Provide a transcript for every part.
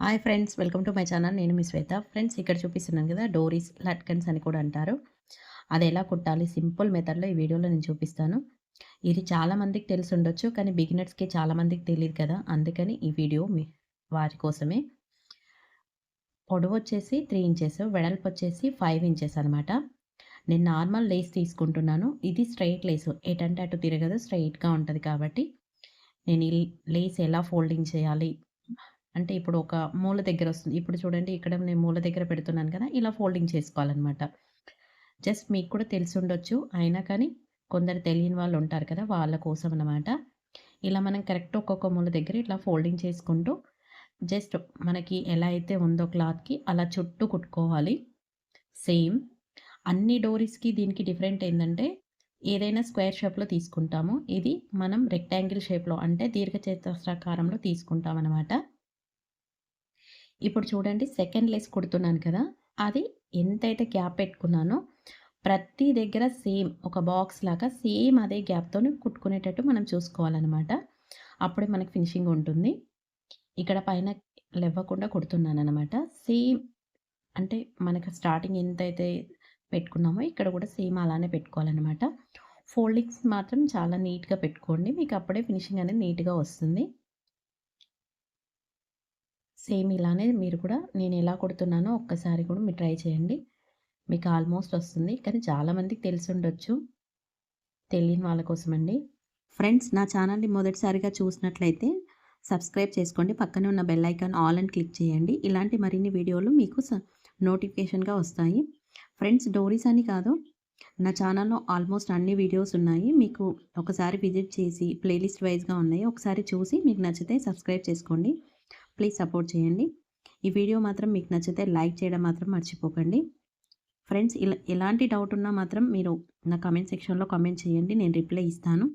Hi friends welcome to my channel. నేను మీ శ్వేత. Friends ఇక్కడ చూపిస్తున్నాను కదా డోరీస్ లట్కన్స్ అని కూడా అంటారు. అది ఎలా కుట్టాలి? సింపుల్ మెథడ్లో ఈ వీడియోలో నేను చూపిస్తాను. ఇది చాలామందికి తెలిసి ఉండొచ్చు కానీ బిగినర్స్కి చాలామందికి తెలియదు కదా. అందుకని ఈ వీడియో మీ వారి కోసమే. పొడవు వచ్చేసి త్రీ ఇంచెస్ వెడల్పు వచ్చేసి ఫైవ్ ఇంచెస్ అనమాట నేను నార్మల్ లేస్ తీసుకుంటున్నాను. ఇది స్ట్రైట్ లేస్. ఎటంటే అటు తిరగదు స్ట్రైట్గా ఉంటుంది కాబట్టి. నేను ఈ లేస్ ఎలా ఫోల్డింగ్ చేయాలి? అంటే ఇప్పుడు ఒక మూల దగ్గర వస్తుంది. ఇప్పుడు చూడండి ఇక్కడ నేను మూల దగ్గర పెడుతున్నాను కదా ఇలా ఫోల్డింగ్ చేసుకోవాలన్నమాట. జస్ట్ మీకు కూడా తెలిసి ఉండొచ్చు. అయినా కానీ కొందరు తెలియని వాళ్ళు ఉంటారు కదా వాళ్ళ కోసం అనమాట ఇలా మనం కరెక్ట్ ఒక్కొక్క మూల దగ్గర ఇట్లా ఫోల్డింగ్ చేసుకుంటూ జస్ట్ మనకి ఎలా అయితే ఉందో క్లాత్కి అలా చుట్టూ కుట్టుకోవాలి. సేమ్ అన్ని డోరీస్కి దీనికి డిఫరెంట్ ఏంటంటే ఏదైనా స్క్వేర్ షేప్లో తీసుకుంటాము. ఇది మనం రెక్టాంగిల్ షేప్లో అంటే దీర్ఘచతురస్రాకారంలో తీసుకుంటాం అనమాట ఇప్పుడు చూడండి సెకండ్ లెస్ కుడుతున్నాను కదా అది ఎంతైతే గ్యాప్ పెట్టుకున్నానో ప్రతి దగ్గర సేమ్ ఒక బాక్స్ లాగా సేమ్ అదే గ్యాప్తో కుట్టుకునేటట్టు మనం చూసుకోవాలన్నమాట. అప్పుడే మనకి ఫినిషింగ్ ఉంటుంది. ఇక్కడ పైన లెవ్వకుండా కుడుతున్నాను అనమాట సేమ్ అంటే మనకు స్టార్టింగ్ ఎంతైతే పెట్టుకున్నామో ఇక్కడ కూడా సేమ్ అలానే పెట్టుకోవాలన్నమాట. ఫోల్డింగ్స్ మాత్రం చాలా నీట్గా పెట్టుకోండి మీకు అప్పుడే ఫినిషింగ్ అనేది నీట్గా వస్తుంది. సేమ్ ఇలానే మీరు కూడా నేను ఎలా కుడుతున్నానో ఒక్కసారి కూడా మీరు ట్రై చేయండి. మీకు ఆల్మోస్ట్ వస్తుంది. కానీ చాలామందికి తెలిసి ఉండొచ్చు. తెలియని వాళ్ళ కోసమండి. ఫ్రెండ్స్ నా ఛానల్ని మొదటిసారిగా చూసినట్లయితే సబ్స్క్రైబ్ చేసుకోండి. పక్కనే ఉన్న బెల్ ఐకాన్ ఆల్ అని క్లిక్ చేయండి. ఇలాంటి మరిన్ని వీడియోలు మీకు నోటిఫికేషన్గా వస్తాయి. ఫ్రెండ్స్ డోరీస్ అని కాదు నా ఛానల్లో ఆల్మోస్ట్ అన్ని వీడియోస్ ఉన్నాయి. మీకు ఒకసారి విజిట్ చేసి ప్లేలిస్ట్ వైజ్గా ఉన్నాయి. ఒకసారి చూసి మీకు నచ్చితే సబ్స్క్రైబ్ చేసుకోండి. ప్లీజ్ సపోర్ట్ చేయండి. ఈ వీడియో మాత్రం మీకు నచ్చితే లైక్ చేయడం మాత్రం మర్చిపోకండి. ఫ్రెండ్స్ ఇలా ఎలాంటి డౌట్ ఉన్నా మాత్రం మీరు నా కమెంట్ సెక్షన్లో కమెంట్ చేయండి. నేను రిప్లై ఇస్తాను.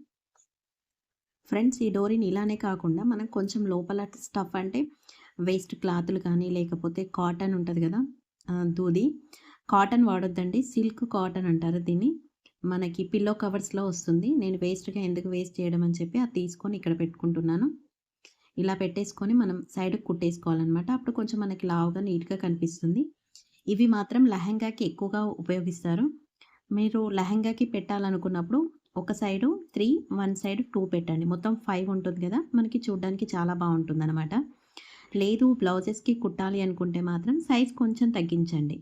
ఫ్రెండ్స్ ఈ డోరీని ఇలానే కాకుండా మనం కొంచెం లోపల స్టఫ్ అంటే వేస్ట్ క్లాతులు కానీ లేకపోతే కాటన్ ఉంటుంది కదా దూది. కాటన్ వాడొద్దండి. సిల్క్ కాటన్ అంటారు దీన్ని. మనకి పిల్లో కవర్స్లో వస్తుంది. నేను వేస్ట్గా ఎందుకు వేస్ట్ చేయడం అని చెప్పి అది తీసుకొని ఇక్కడ పెట్టుకుంటున్నాను. ఇలా పెట్టేసుకొని మనం సైడ్కి కుట్టేసుకోవాలన్నమాట. అప్పుడు కొంచెం మనకి లావుగా నీట్గా కనిపిస్తుంది. ఇవి మాత్రం లెహంగాకి ఎక్కువగా ఉపయోగిస్తారు. మీరు లెహంగాకి పెట్టాలనుకున్నప్పుడు ఒక side three one side two పెట్టండి. మొత్తం ఫైవ్ ఉంటుంది కదా? మనకి చూడడానికి చాలా బాగుంటుంది అనమాట లేదు బ్లౌజెస్కి కుట్టాలి అనుకుంటే మాత్రం సైజ్ కొంచెం తగ్గించండి.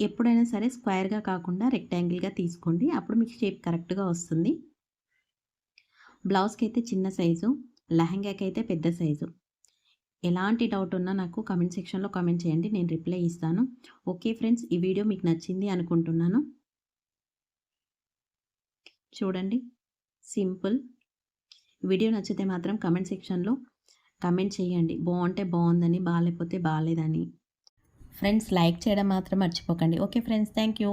ఎప్పుడైనా సరే స్క్వేర్గా కాకుండా రెక్టాంగిల్గా తీసుకోండి. అప్పుడు మీకు షేప్ కరెక్ట్గా వస్తుంది. బ్లౌజ్కి అయితే చిన్న సైజు లెహంగాకి అయితే పెద్ద సైజు. ఎలాంటి డౌట్ ఉన్నా నాకు కమెంట్ సెక్షన్లో కమెంట్ చేయండి నేను రిప్లై ఇస్తాను. ఓకే ఫ్రెండ్స్ ఈ వీడియో మీకు నచ్చింది అనుకుంటున్నాను. చూడండి సింపుల్. వీడియో నచ్చితే మాత్రం కమెంట్ సెక్షన్లో కమెంట్ చేయండి. బాగుంటే బాగుందని బాగాలేకపోతే బాగాలేదని. ఫ్రెండ్స్ లైక్ చేయడం మాత్రం మర్చిపోకండి. Okay friends thank you